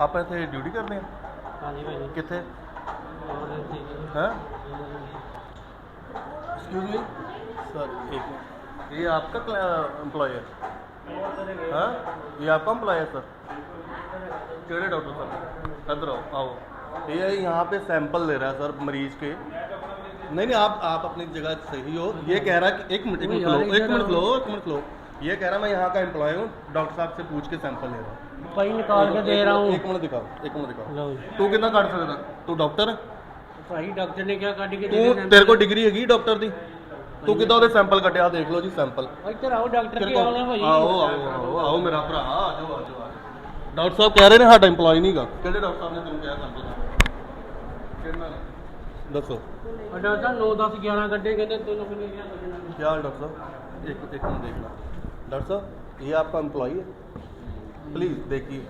ਆਪਾਂ ਇੱਥੇ ਡਿਊਟੀ ਕਰਦੇ ਆ ਹਾਂਜੀ ਭਾਈ ਕਿੱਥੇ ਹੋਰ ਠੀਕ ਹੈ हैं एक्सक्यूज मी सर एक मिनट ये आपका एम्प्लॉय है हाँ ये आपका एम्प्लॉय है सर केड़े डॉक्टर साहब इधर आओ आओ ये यहाँ पे सैंपल ले रहा है सर मरीज के नहीं नहीं आप आप अपनी जगह सही हो ये कह रहा है कि एक मिनट एक मिनट खलो एक मिनट खलो एक मिनट खलो ये कह रहा मैं यहाँ का एम्प्लॉय हूँ डॉक्टर साहब से पूछ के सैंपल ले रहा हूँ ਭਾਈ ਨਿਕਾਲ ਕੇ ਦੇ ਰਹਾ ਹੂੰ एक मिनट दिखाओ एक मिनट दिखाओ ਲਓ ਜੀ तू कितना काट सकता तू डॉक्टर है ਭਾਈ ਡਾਕਟਰ ਨੇ ਕਿਹਾ ਕੱਢ ਕੇ ਦੇ ਤੂੰ ਤੇਰੇ ਕੋਲ ਡਿਗਰੀ ਹੈਗੀ ਡਾਕਟਰ ਦੀ ਤੂੰ ਕਿੱਦਾਂ ਉਹਦੇ ਸੈਂਪਲ ਕੱਢਿਆ ਦੇਖ ਲਓ ਜੀ ਸੈਂਪਲ ਇੱਧਰ ਆਓ ਡਾਕਟਰ ਤੇਰੇ ਕੀ ਕੋਲ ਆਉਣਾ ਭਾਈ ਆਓ ਆਓ ਆਓ ਆਓ ਮੇਰਾ ਭਰਾ ਆ ਜਾਓ ਆ ਜਾਓ ਆ ਜਾਓ। ਡਾਕਟਰ ਸਾਹਿਬ ਕਹਿ ਰਹੇ ਨੇ ਸਾਡਾ EMPLOYE ਨਹੀਂਗਾ ਕਿਹੜੇ ਡਾਕਟਰ ਸਾਹਿਬ ਨੇ ਤੈਨੂੰ ਕਿਹਾ ਸੈਂਪਲ ਕਿਹਨਾਂ ਨੇ ਦੱਸੋ ਆ ਡਾਕਟਰ 9 10 11 ਕੱਢੇ ਕਹਿੰਦੇ ਤੈਨੂੰ ਕਿੰਨੇ ਕਿਹਾ ਕੱਢਣਾ क्या हाल डॉक्टर साहब एक एक मिनट देखना डॉक्टर साहब ये आपका एम्प्लॉई है प्लीज़ देखिए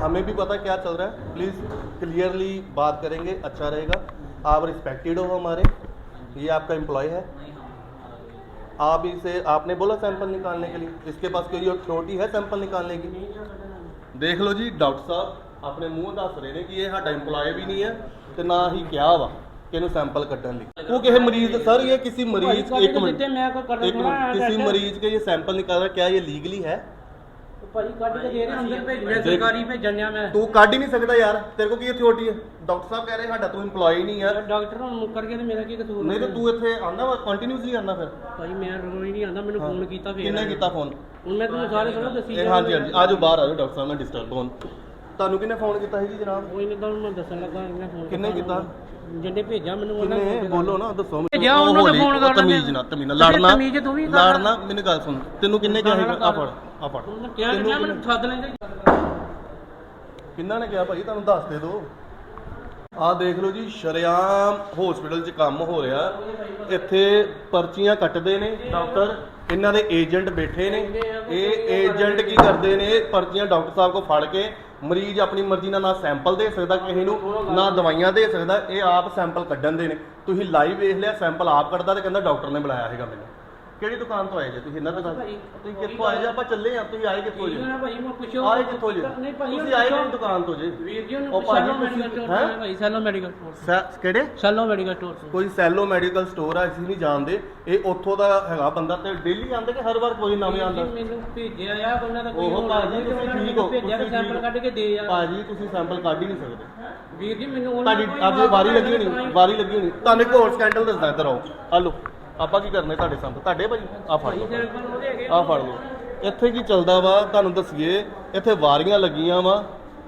हमें भी पता क्या चल रहा है प्लीज़ क्लियरली बात करेंगे अच्छा रहेगा आप रिस्पेक्टेड हो हमारे ये आपका एम्प्लॉय है आप इसे आपने बोला सैंपल निकालने के लिए इसके पास कोई अथॉरिटी है सैंपल निकालने की ਦੇਖ ਲਓ ਜੀ ਡਾਕਟਰ ਸਾਹਿਬ ਆਪਣੇ ਮੂੰਹ ਦੱਸ ਰਹੇ ਨੇ ਕਿ ਇਹ ਸਾਡਾ EMPLOYE ਵੀ ਨਹੀਂ ਹੈ ਤੇ ਨਾ ਹੀ ਕਿਹਾ ਵਾ ਕਿ ਇਹਨੂੰ ਸੈਂਪਲ ਕੱਢਣ ਲਈ ਉਹ ਕਿਸੇ ਮਰੀਜ਼ ਸਰ ਇਹ ਕਿਸੇ ਮਰੀਜ਼ ਭਾਈ ਇੱਕ ਮਿੰਟ ਦਿੱਤੇ ਮੈਂ ਕੋਈ ਕਰਨਾ एक ਥੋੜਾ मिनट किसी मरीज के ये सैंपल निकाल रहा है क्या ये लीगली है ਭਾਈ ਕੱਢ ਕੇ ਦੇ ਰਹੇ ਅੰਦਰ ਭੇਜਣਾ ਸਰਕਾਰੀ ਭੇਜਣਿਆ ਮੈਂ तू काट ही नहीं सकता यार तेरे को की अथॉरिटी है डॉक्टर साहब कह रहे हैं साडा तू एम्प्लॉय नहीं है ਡਾਕਟਰ ਹੁਣ ਮੁੱਕਰ ਗਿਆ ਤੇ ਮੇਰਾ ਕੀ ਕਸੂਰ नहीं तो तू ਇੱਥੇ ਆਂਦਾ ਵਾ ਕੰਟੀਨਿਊਸਲੀ ਆਂਦਾ ਫਿਰ ਭਾਈ ਮੈਂ ਰੋਈ ਨਹੀਂ ਆਂਦਾ ਮੈਨੂੰ ਫੋਨ ਕੀਤਾ ਫੇਰ ਕਿੰਨੇ ਕੀਤਾ ਫੋਨ ਹੁਣ ਮੈਂ ਤੁਹਾਨੂੰ ਸਾਰੇ ਥੋੜਾ ਦੱਸੀ ਇਹ ਹਾਂਜੀ ਹਾਂਜੀ ਆਜੋ ਬਾਹਰ ਆਜੋ ਡਾਕਟਰ ਸਾਹਿਬ ਨਾਲ ਡਿਸਟਰਬ ਹੋਣ ਤੁਹਾਨੂੰ ਕਿੰਨੇ ਫੋਨ ਕੀਤਾ ਸੀ ਜੀ ਜਨਾਬ ਕੋਈ ਨਹੀਂ ਤੁਹਾਨੂੰ ਮੈਂ ਦੱਸਣ ਲੱਗਾ ਇਹਨੇ ਫੋਨ ਕਿੰਨੇ ਕੀਤਾ ਜਿਹਨੇ ਭੇਜਿਆ ਮੈਨੂੰ ਉਹਨਾਂ ਕਿੰਨੇ? ਬੋਲੋ ਨਾ ਦੱਸੋ। ਮੈਨੂੰ। ਭੇਜਿਆ ਉਹਨਾਂ ਉਹ ਦਾ ਹੌਲੀ, ਫੋਨ ਕਰ ਤਮੀਜ਼ ਨਾ ਤਮੀਜ਼ ਨਾ ਲੜਨਾ ਤਮੀਜ਼ ਤੂੰ ਵੀ ਕਰ। ਲੜਨਾ ਮੈਨੂੰ ਗੱਲ ਸੁਣ। ਤੈਨੂੰ ਕਿੰਨੇ ਕਿਹਾ ਸੀ? ਆ ਫੜ ਆ ਫੜ। ਉਹਨੇ ਕਿਹਾ ਕਿ ਕਿਹਾ ਮੈਨੂੰ ਸੱਦ ਲੈਂਦੇ ਕਿੰਨਾ ਨੇ ਕਿਹਾ ਭਾਈ? ਤੁਹਾਨੂੰ ਦੱਸ ਦੇ ਦੋ। ਆਹ ਦੇਖ ਲਓ ਜੀ ਸ਼ਰਿਆਮ ਹਸਪੀਟਲ 'ਚ ਕੰਮ ਹੋ ਰਿਹਾ। ਇੱਥੇ ਪਰਚੀਆਂ ਕੱਟਦੇ ਨੇ ਡਾਕਟਰ। ਇਹਨਾਂ ਦੇ ਏਜੰਟ ਬੈਠੇ ਨੇ। ਇਹ ਏਜੰਟ ਕੀ ਕਰਦੇ ਨੇ ਪਰਚੀਆਂ ਡਾਕਟਰ ਸਾਹਿਬ ਕੋ ਫੜ ਕੇ ਮਰੀਜ਼ ਆਪਣੀ ਮਰਜ਼ੀ ਨਾਲ ਨਾ ਸੈਂਪਲ ਦੇ ਸਕਦਾ ਕਿਸੇ ਨੂੰ ਨਾ ਦਵਾਈਆਂ ਦੇ ਸਕਦਾ ਇਹ ਆਪ ਸੈਂਪਲ ਕੱਢਣ ਦੇ ਨੇ। ਤੁਸੀਂ ਲਾਈਵ ਵੇਖ ਲਿਆ ਸੈਂਪਲ ਆਪ ਕੱਢਦਾ ਤੇ ਕਹਿੰਦਾ ਡਾਕਟਰ ਨੇ ਬੁਲਾਇਆ ਹੈਗਾ ਮੈਨੂੰ। ਕਿਹੜੀ ਦੁਕਾਨ ਤੋਂ ਆਏ ਜੇ ਤੁਸੀਂ? ਇਹਨਾਂ ਦੁਕਾਨ ਤੁਸੀਂ ਕਿੱਥੋਂ ਆਏ ਜੇ? ਆਪਾਂ ਚੱਲੇ ਆ ਤੁਸੀਂ ਆਏ ਕਿੱਥੋਂ ਜੇ? ਨਾ ਭਾਈ ਮੈਂ ਪੁੱਛੋ। ਆਏ ਕਿੱਥੋਂ ਜੇ? ਨਹੀਂ ਭਾਈ ਤੁਸੀਂ ਆਏ ਕਿਹੜੀ ਦੁਕਾਨ ਤੋਂ ਜੇ? ਵੀਰ ਜੀ ਉਹ ਉਹਨੂੰ ਭਾਜੀ ਸੈਲੋ ਤੁਸੀਂ- ਮੈਡੀਕਲ ਸਟੋਰ ਹੈਂ? ਤੋਂ ਭਾਈ ਸੈਲੋ ਮੈਡੀਕਲ ਸਟੋਰ ਸੈ- ਕਿਹੜੇ? ਸੈਲੋ ਮੈਡੀਕਲ ਸਟੋਰ ਤੋਂ। ਕੋਈ ਸੈਲੋ ਮੈਡੀਕਲ ਸਟੋਰ ਆ ਅਸੀਂ ਨਹੀਂ ਜਾਣਦੇ। ਇਹ ਉੱਥੋਂ ਦਾ ਹੈਗਾ ਬੰਦਾ ਤੇ ਡੇਲੀ ਆਉਂਦਾ ਕਿ ਹਰ ਵਾਰ ਕੋਈ ਨਵੇਂ ਆਉਂਦਾ? ਜੀ, ਮੈਨੂੰ ਭੇਜਿਆ ਆ ਉਹਨਾਂ ਦਾ ਕੋਈ ਉਹ ਹੋਣਾ ਭਾਜੀ ਨਹੀਂ ਤੇ ਤੁਸੀਂ ਉਹਨਾਂ ਨੇ ਠੀਕ ਹੋ, ਭੇਜਿਆ ਤੁਸੀਂ ਸੈਂਪਲ ਠੀਕ ਕੱਢ ਕੇ ਦੇ ਆ। ਭਾਜੀ ਤੁਸੀਂ ਸੈਂਪਲ ਕੱਢ ਹੀ ਨਹੀਂ ਸਕਦੇ। ਵੀਰ ਜੀ ਮੈਨੂੰ ਉਹਨਾਂ ਤੁਹਾਡੀ ਕੋਈ ਅੱਜ ਵਾਰੀ ਲੱਗੀ ਤਾਂ ਹੋਣੀ ਹੀ- ਵਾਰੀ ਲੱਗੀ ਹੋਣੀ। ਤੁਹਾਨੂੰ ਇੱਕ ਹੋਰ ਸਕੈਂਡਲ ਦੱਸਦਾ ਇੱਧਰ ਆਓ। ਆ ਲਓ। ਆਪਾਂ ਕੀ ਕਰਨੇ ਤੁਹਾਡੇ ਸਾਹਮਣੇ? ਤੁਹਾਡੇ ਭਾਜੀ ਆ ਫੜ ਲਓ। ਆ। ਫੜ ਲਓ। ਇੱਥੇ ਕੀ ਚੱਲਦਾ ਵਾ? ਤੁਹਾਨੂੰ ਦੱਸੀਏ ਇੱਥੇ ਵਾਰੀਆਂ ਲੱਗੀਆਂ ਵਾ।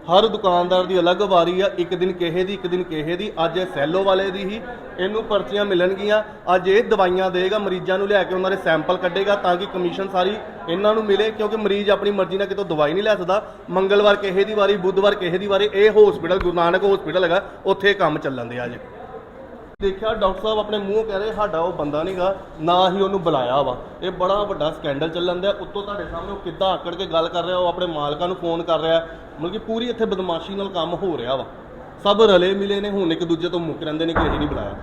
ਹਰ ਦੁਕਾਨਦਾਰ ਦੀ ਅਲੱਗ ਵਾਰੀ ਆ। ਇੱਕ ਦਿਨ ਕਿਹੇ ਦੀ ਇੱਕ ਦਿਨ ਕਿਹੇ ਦੀ। ਅੱਜ ਇਹ ਸੈਲੋ ਵਾਲੇ ਦੀ ਹੀ। ਇਹਨੂੰ ਪਰਚੀਆਂ ਮਿਲਣਗੀਆਂ। ਅੱਜ ਇਹ ਦਵਾਈਆਂ ਦੇਗਾ ਮਰੀਜ਼ਾਂ ਨੂੰ ਲਿਆ ਕੇ ਉਹਨਾਂ ਦੇ ਸੈਂਪਲ ਕੱਢੇਗਾ ਤਾਂ ਕਿ ਕਮਿਸ਼ਨ ਸਾਰੀ ਇਹਨਾਂ ਨੂੰ ਮਿਲੇ ਕਿਉਂਕਿ ਮਰੀਜ਼ ਆਪਣੀ ਮਰਜ਼ੀ ਨਾਲ ਕਿਤੋਂ ਦਵਾਈ ਨਹੀਂ ਲੈ ਸਕਦਾ। ਮੰਗਲਵਾਰ ਕਿਹੇ ਦੀ ਵਾਰੀ ਬੁੱਧਵਾਰ ਕਿਹੇ ਦੀ ਵਾਰੀ ਇਹ ਹਸਪੀਟਲ ਗੁਰੂ ਨਾਨਕ ਹਸਪੀਟਲ ਹੈਗਾ ਉੱਥੇ ਕੰਮ ਚੱਲਣ ਦੇ ਅੱਜ। ਦੇਖਿਆ ਡਾਕਟਰ ਸਾਹਿਬ ਆਪਣੇ ਮੂੰਹ ਕਹਿ ਰਹੇ ਸਾਡਾ ਉਹ ਬੰਦਾ ਨਹੀਂਗਾ ਨਾ ਹੀ ਉਹਨੂੰ ਬੁਲਾਇਆ ਵਾ। ਇਹ ਬੜਾ ਵੱਡਾ ਸਕੈਂਡਲ ਚੱਲਣ ਦਿਆ। ਉੱਤੋਂ ਤੁਹਾਡੇ ਸਾਹਮਣੇ ਉਹ ਕਿੱਦਾਂ ਆਕੜ ਕੇ ਗੱਲ ਕਰ ਰਿਹਾ, ਉਹ ਆਪਣੇ ਮਾਲਕਾਂ ਨੂੰ ਫੋਨ ਕਰ ਰਿਹਾ। ਮਤਲਬ ਕਿ ਪੂਰੀ ਇੱਥੇ ਬਦਮਾਸ਼ੀ ਨਾਲ ਕੰਮ ਹੋ ਰਿਹਾ ਵਾ। ਸਭ ਰਲੇ ਮਿਲੇ ਨੇ, ਹੁਣ ਇੱਕ ਦੂਜੇ ਤੋਂ ਮੁੱਕ ਰਹਿੰਦੇ ਨੇ ਕਿ ਅਸੀਂ ਨਹੀਂ ਬੁਲਾਇਆ।